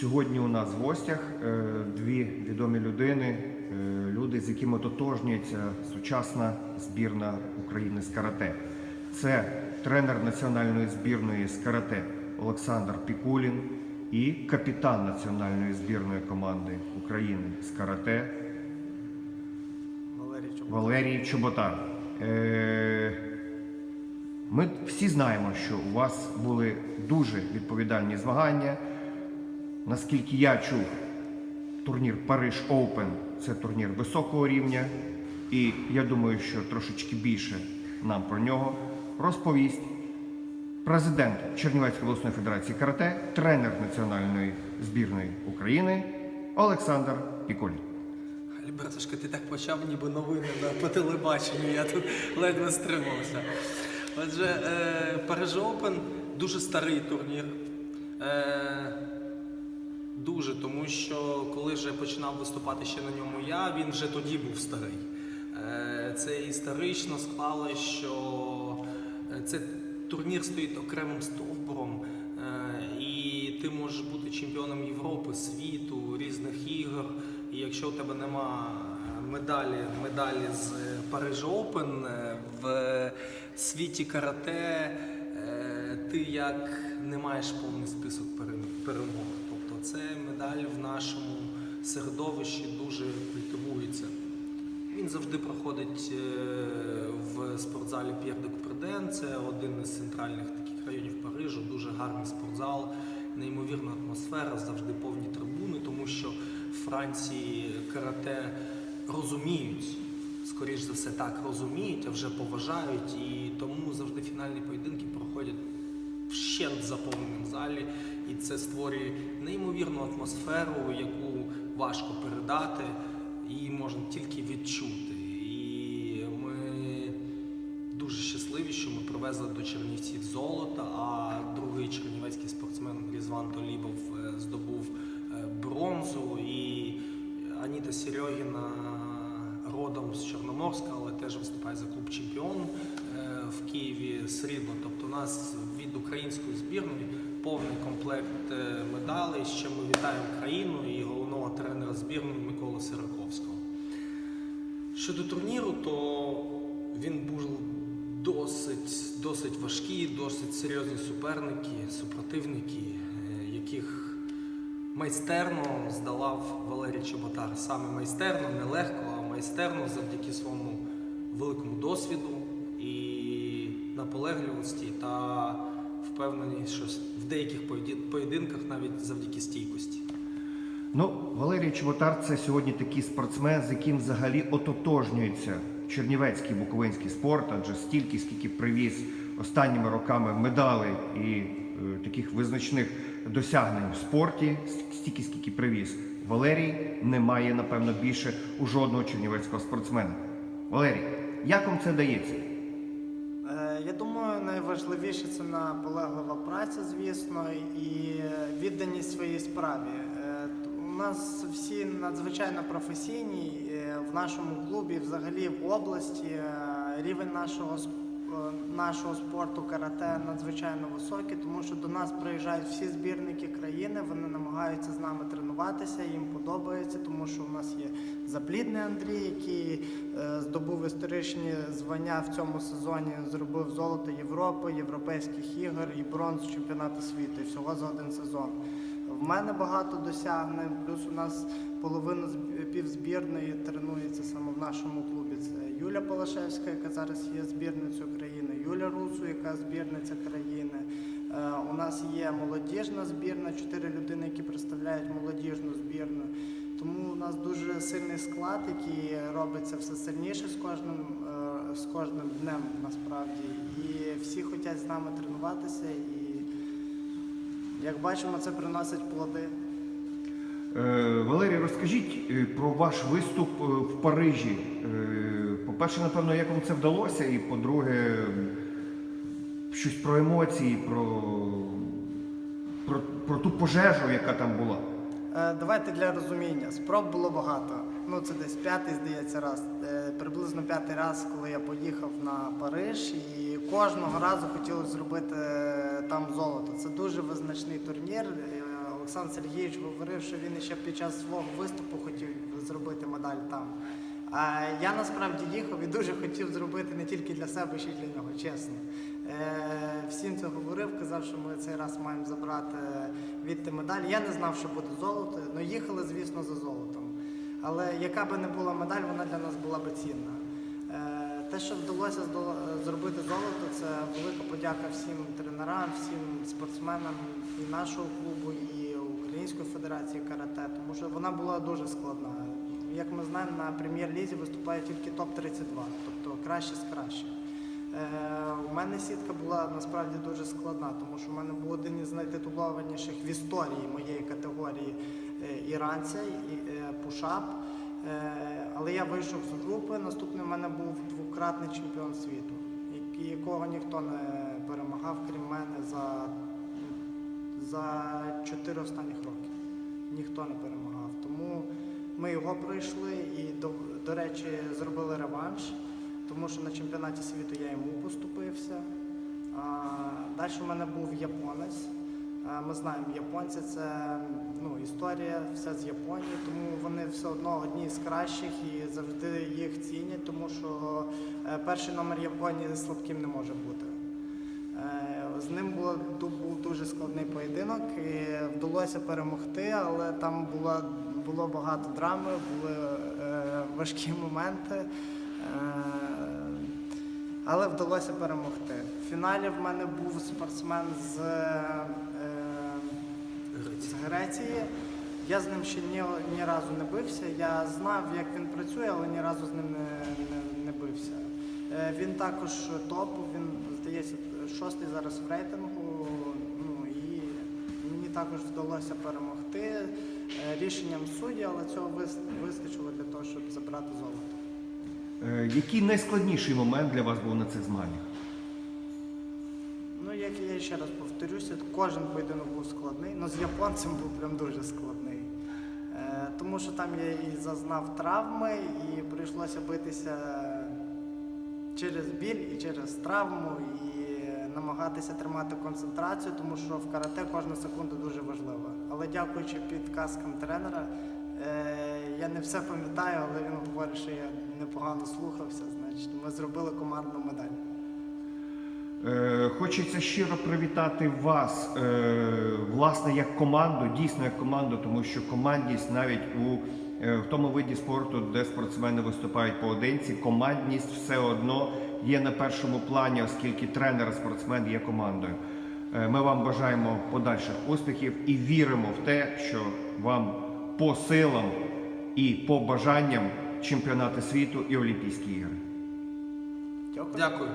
Сьогодні у нас в гостях е, дві відомі людини, е, люди, з якими тотожнюється сучасна збірна України з карате. Це тренер національної збірної з карате Олександр Пікулін і капітан національної збірної команди України з карате Валерій Чоботар. Е, Ми всі знаємо, що у вас були дуже відповідальні змагання. Наскільки я чув, турнір Париж Оупен це турнір високого рівня, і я думаю, що трошечки більше нам про нього розповість президент Чернівецької обласної федерації карате, тренер національної збірної України Олександр Пікулін. Альбертушка, ти так почав, ніби новини на, по телебаченню, я тут ледве стримався. Отже, е, Париж Open дуже старий турнір. Е, тому що коли вже починав виступати ще на ньому я, він вже тоді був старий. Е, це історично склалося, що е, це турнір стоїть окремим стовбуром, е, і ти можеш бути чемпіоном Європи, світу, різних ігор. І якщо у тебе нема медалі, медалі з Париж е, в світі карате, ти як не маєш повний список перемог. Тобто це медаль в нашому середовищі дуже культивується. Він завжди проходить е, в спортзалі П'єр де Куприден. Це один із центральних таких районів Парижу. Дуже гарний спортзал, неймовірна атмосфера, завжди повні трибуни, тому що в Франції карате розуміють. Скоріш за все, так розуміють, а вже поважають, і тому завжди фінальні поєдинки проходять вщент заповненому залі, і це створює неймовірну атмосферу, яку важко передати, її можна тільки відчути. І ми дуже щасливі, що ми привезли до Чернівців золото, а другий чернівецький спортсмен Різван Толібов е, здобув е, бронзу, і Аніта Серьогіна родом з Чорноморська, але теж виступає за клуб чемпіон е, в Києві срібло. Тобто у нас від української збірної повний комплект е, медалей. Ще ми вітаємо країну і головного тренера збірної Миколу Сираковського. Щодо турніру, то він був досить, досить важкий, досить серйозні суперники, супротивники, е, яких майстерно здолав Валерій Чоботар. Саме майстерно, не легко, а майстерно завдяки своєму великому досвіду і наполегливості та впевнений, що в деяких поєдинках навіть завдяки стійкості. Ну, Валерій Чеботар це сьогодні такий спортсмен, з яким взагалі ототожнюється чернівецький буковинський спорт, адже стільки, скільки привіз останніми роками медалей і е, таких визначних досягнень в спорті, стільки, скільки привіз. Валерій не має, напевно, більше у жодного чернівецького спортсмена. Валерій, як вам це дається? Я думаю, найважливіше це наполеглива праця, звісно, і відданість своїй справі. Е, У нас всі надзвичайно професійні е, в нашому клубі, взагалі в області. е, Рівень нашого сп- е, нашого спорту карате надзвичайно високий, тому що до нас приїжджають всі збірники країни. Вони намагаються з нами тренуватися. Їм подобається, тому що у нас є заплідний Андрій, який е, здобув історичні звання в цьому сезоні. Зробив золото Європи, європейських ігор і бронз чемпіонату світу. І всього за один сезон. В мене багато досягнень, плюс у нас половина зб- півзбірної тренується саме в нашому клубі. Це Юля Полашевська, яка зараз є збірницею країни, Юля Русу, яка збірниця країни. Е, У нас є молодіжна збірна, чотири людини, які представляють молодіжну збірну. Тому у нас дуже сильний склад, який робиться все сильніше з кожним, е, з кожним днем насправді. І всі хочуть з нами тренуватися. І як бачимо, це приносить плоди. Е, Валерій, розкажіть е, про ваш виступ е, в Парижі. По-перше, напевно, як вам це вдалося, і по-друге, щось про емоції, про, про, про ту пожежу, яка там була. Давайте для розуміння. Спроб було багато. Ну це десь п'ятий, здається, раз. Е, Приблизно п'ятий раз, коли я поїхав на Париж, і кожного разу хотілося зробити е, там золото. Це дуже визначний турнір. Е, Олександр Сергійович говорив, що він ще під час свого виступу хотів зробити медаль там. А я насправді їхав і дуже хотів зробити не тільки для себе, ще й для нього, чесно. Всім це говорив, казав, що ми цей раз маємо забрати відти медаль. Я не знав, що буде золото, але їхали, звісно, за золотом. Але яка би не була медаль, вона для нас була би цінна. Е, Те, що вдалося зробити золото, це велика подяка всім тренерам, всім спортсменам і нашого клубу, і Української федерації карате, тому що вона була дуже складна. Як ми знаємо, на прем'єр-лізі виступає тільки топ-32, тобто краще з кращих. Е, у мене сітка була насправді дуже складна, тому що в мене був один із найтитулованіших в історії моєї категорії е, іранця, е, пушап. Е, але я вийшов з групи. Наступний в мене був двократний чемпіон світу, якого ніхто не перемагав, крім мене, за, за 4 останніх роки. Ніхто не перемагав. Тому ми його пройшли і, до, до речі, зробили реванш, тому що на чемпіонаті світу я йому поступився. А, далі в мене був японець. А, Ми знаємо, японці це ну, історія, все з Японії, тому вони все одно одні з кращих і завжди їх цінять, тому що е, перший номер Японії слабким не може бути. Е, З ним було, був дуже складний поєдинок і вдалося перемогти, але там було, було багато драми, були е, важкі моменти. Е, але вдалося перемогти. В фіналі в мене був спортсмен з, з Греції. Я з ним ще ні, ні разу не бився. Я знав, як він працює, але ні разу з ним не, не, не бився. Е, Він також топ, він, здається, шостий зараз в рейтингу. Ну, і мені також вдалося перемогти е, рішенням судді, але цього вис- вистачило для того, щоб забрати золото. Е, Який найскладніший момент для вас був на цих змаганнях? Ну, як я ще раз повторюся, кожен поєдинок був складний, але з японцем був прям дуже складний. Е, тому що там я і зазнав травми, і прийшлося битися через біль і через травму, і намагатися тримати концентрацію, тому що в карате кожна секунда дуже важлива. Але дякуючи підказкам тренера, е, я не все пам'ятаю, але він говорить, що я непогано слухався, значить ми зробили командну медаль. Хочеться щиро привітати вас, е, власне, як команду, дійсно як команду, тому що командність навіть у е, в тому виді спорту, де спортсмени виступають поодинці, командність все одно є на першому плані, оскільки тренер, спортсмен є командою. Е, Ми вам бажаємо подальших успіхів і віримо в те, що вам по силам і по бажанням чемпіонати світу і Олімпійські ігри. Дякую.